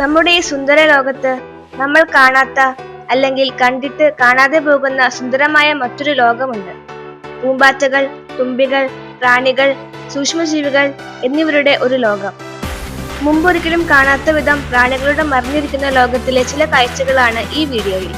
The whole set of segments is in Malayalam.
നമ്മുടെ ഈ സുന്ദര ലോകത്ത് നമ്മൾ കാണാത്ത അല്ലെങ്കിൽ കണ്ടിട്ട് കാണാതെ പോകുന്ന സുന്ദരമായ മറ്റൊരു ലോകമുണ്ട്. പൂമ്പാറ്റകൾ തുമ്പികൾ പ്രാണികൾ സൂക്ഷ്മജീവികൾ എന്നിവരുടെ ഒരു ലോകം. മുമ്പൊരിക്കലും കാണാത്ത വിധം പ്രാണികളുടെ മറിഞ്ഞിരിക്കുന്ന ലോകത്തിലെ ചില കാഴ്ചകളാണ് ഈ വീഡിയോയിൽ.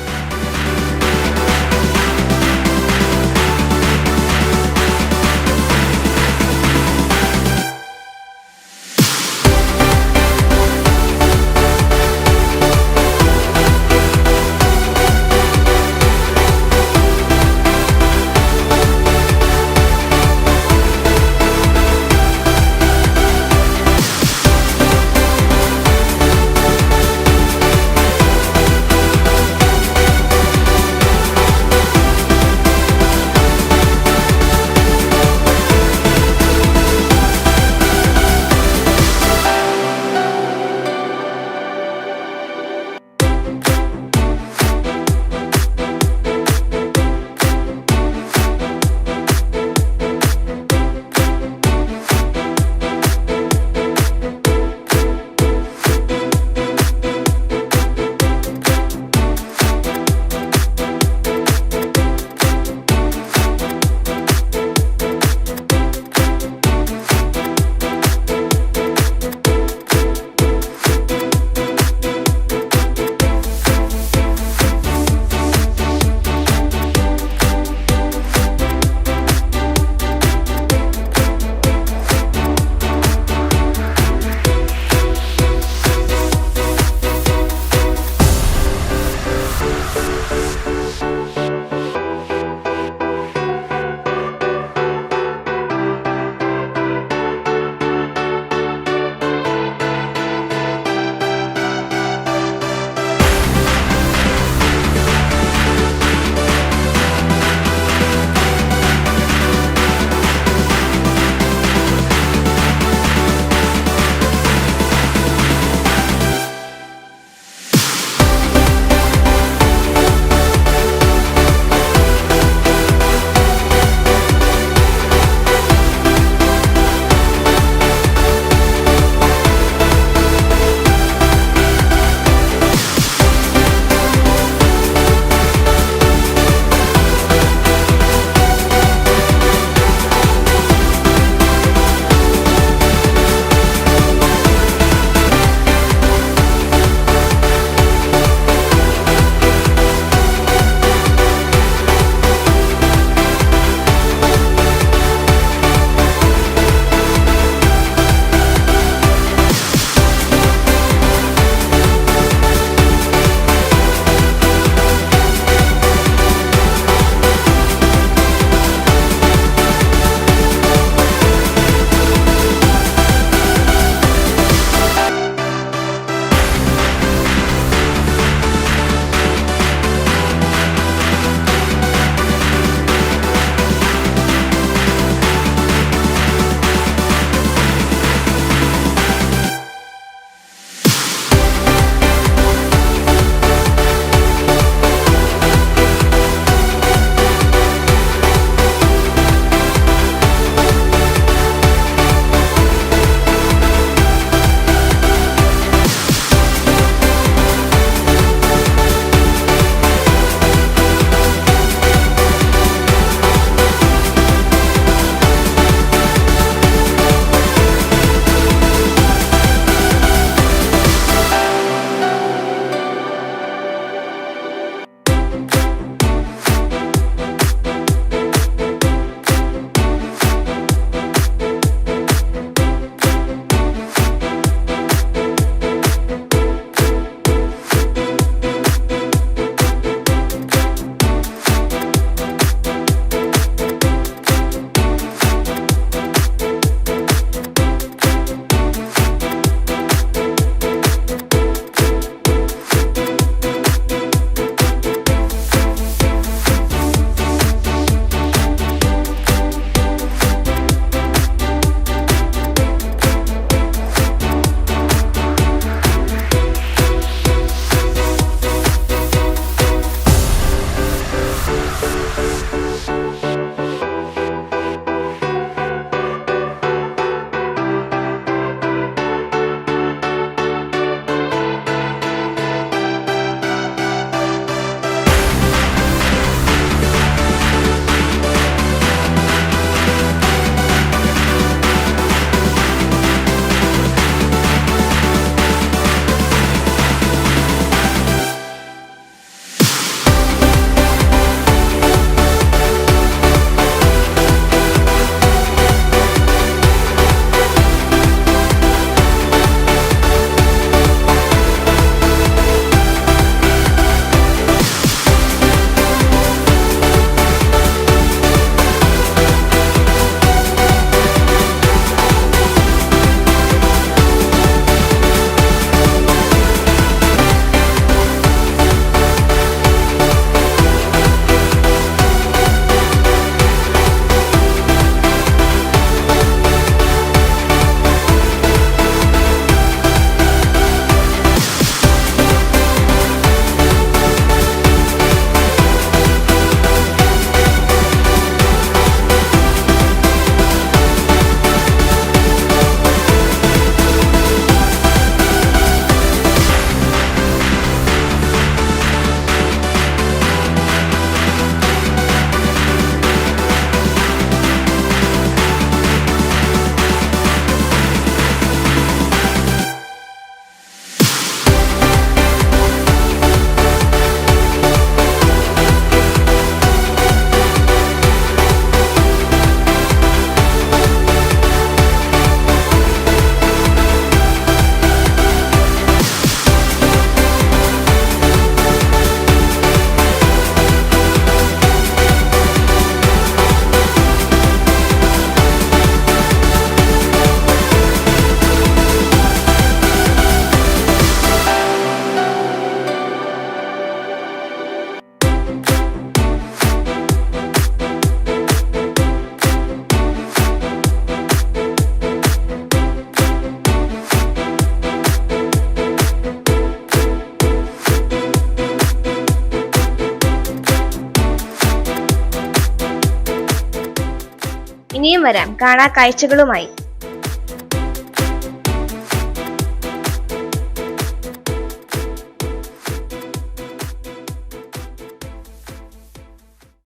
ഇനിയും വരാം. കാണാ കാഴ്ചകളുമായി.